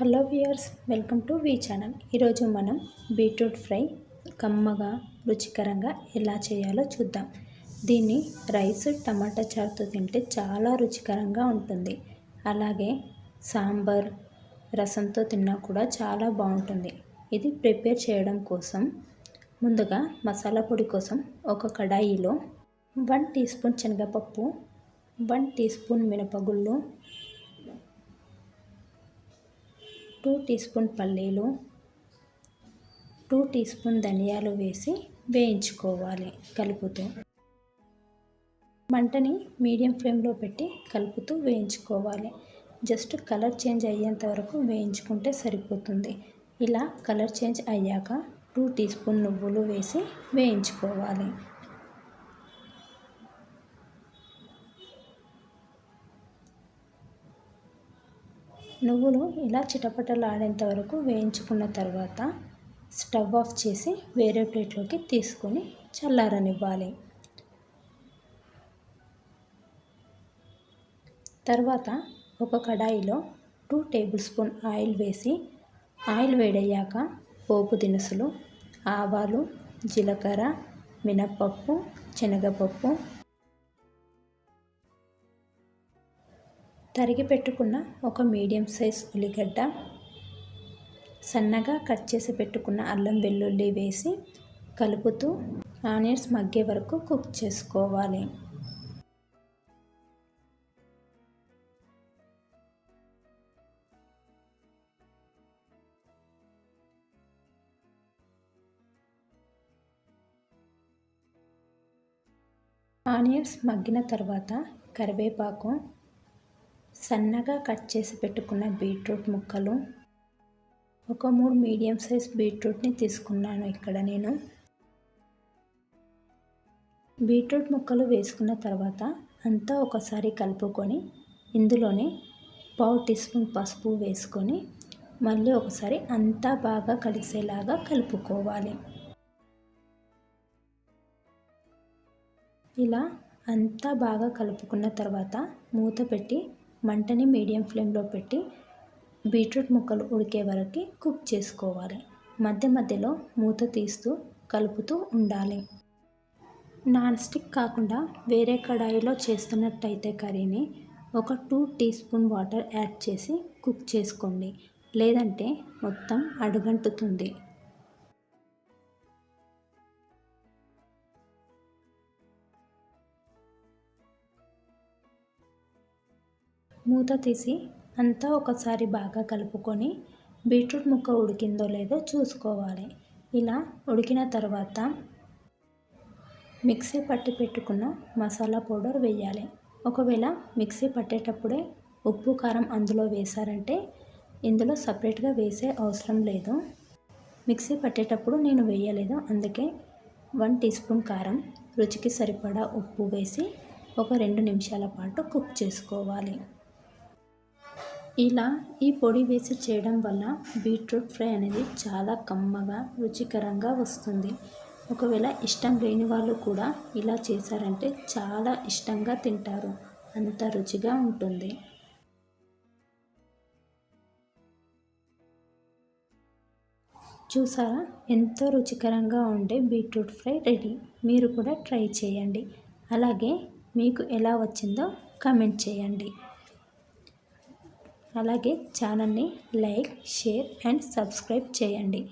Hello viewers welcome to V channel. ఈరోజు మనం beetroot fry కమ్మగా రుచికరంగా ఎలా చేయాలో చూద్దాం. దీన్ని రైస్ టమాటా చారుతో తింటే చాలా రుచికరంగా ఉంటుంది. అలాగే సాంబార్ రసంతో తిన్నా కూడా చాలా బాగుంటుంది. ఇది ప్రిపేర్ చేయడం కోసం ముందుగా మసాలా పొడి కోసం ఒక కడాయిలో వన్ టీ స్పూన్ శనగపప్పు వన్ టీ స్పూన్ మినపగుళ్ళు టూ టీ స్పూన్ పల్లీలు టూ టీ స్పూన్ ధనియాలు వేసి వేయించుకోవాలి కలుపుతూ. మంటని మీడియం ఫ్లేమ్లో పెట్టి కలుపుతూ వేయించుకోవాలి. జస్ట్ కలర్ చేంజ్ అయ్యేంత వరకు వేయించుకుంటే సరిపోతుంది. ఇలా కలర్ చేంజ్ అయ్యాక టూ టీ స్పూన్ నువ్వులు వేసి వేయించుకోవాలి. నువ్వులు ఇలా చిటపటలాడేంత వరకు వేయించుకున్న తర్వాత స్టవ్ ఆఫ్ చేసి వేరే ప్లేట్లోకి తీసుకొని చల్లారనివ్వాలి. తర్వాత ఒక కడాయిలో టూ టేబుల్ స్పూన్ ఆయిల్ వేసి ఆయిల్ వేడయ్యాక పోపు దినుసులు ఆవాలు జీలకర్ర మినప్పప్పు శనగపప్పు తరిగి పెట్టుకున్న ఒక మీడియం సైజ్ ఉల్లిగడ్డ సన్నగా కట్ చేసి పెట్టుకున్న అల్లం వెల్లుల్లి వేసి కలుపుతూ ఆనియన్స్ మగ్గే వరకు కుక్ చేసుకోవాలి. ఆనియన్స్ మగ్గిన తర్వాత కరివేపాకు సన్నగా కట్ చేసి పెట్టుకున్న బీట్రూట్ ముక్కలు. ఒక మూడు మీడియం సైజ్ బీట్రూట్ని తీసుకున్నాను ఇక్కడ నేను. బీట్రూట్ ముక్కలు వేసుకున్న తర్వాత అంతా ఒకసారి కలుపుకొని ఇందులోనే పావు టీ స్పూన్ పసుపు వేసుకొని మళ్ళీ ఒకసారి అంతా బాగా కలిసేలాగా కలుపుకోవాలి. ఇలా అంతా బాగా కలుపుకున్న తర్వాత మూత పెట్టి మంటని మీడియం ఫ్లేమ్లో పెట్టి బీట్రూట్ ముక్కలు ఉడికే వరకు కుక్ చేసుకోవాలి. మధ్య మధ్యలో మూత తీస్తూ కలుపుతూ ఉండాలి. నాన్ స్టిక్ కాకుండా వేరే కడాయిలో చేస్తున్నట్టయితే కర్రీని ఒక two teaspoon water add చేసి కుక్ చేసుకోండి. లేదంటే మొత్తం అడుగంటుతుంది. మూత తీసి అంతా ఒకసారి బాగా కలుపుకొని బీట్రూట్ ముక్క ఉడికిందో లేదో చూసుకోవాలి. ఇలా ఉడికిన తర్వాత మిక్సీ పట్టి పెట్టుకున్న మసాలా పౌడర్ వేయాలి. ఒకవేళ మిక్సీ పట్టేటప్పుడే ఉప్పు కారం అందులో వేశారంటే ఇందులో సపరేట్గా వేసే అవసరం లేదు. మిక్సీ పట్టేటప్పుడు నేను వేయలేదు. అందుకే వన్ టీ స్పూన్ కారం రుచికి సరిపడా ఉప్పు వేసి ఒక రెండు నిమిషాల పాటు కుక్ చేసుకోవాలి. ఇలా ఈ పొడి వేసి చేయడం వల్ల బీట్రూట్ ఫ్రై అనేది చాలా కమ్మగా రుచికరంగా వస్తుంది. ఒకవేళ ఇష్టం లేని వాళ్ళు కూడా ఇలా చేశారంటే చాలా ఇష్టంగా తింటారు. అంత రుచిగా ఉంటుంది. చూసారా? ఎంతో రుచికరంగా ఉండే బీట్రూట్ ఫ్రై రెడీ. మీరు కూడా ట్రై చేయండి. అలాగే మీకు ఎలా వచ్చిందో కమెంట్ చేయండి. అలాగే ఛానల్ని లైక్ షేర్ అండ్ సబ్స్క్రైబ్ చేయండి.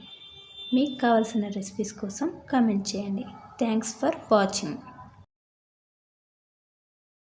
మీకు కావాల్సిన రెసిపీస్ కోసం కమెంట్ చేయండి. Thanks for watching.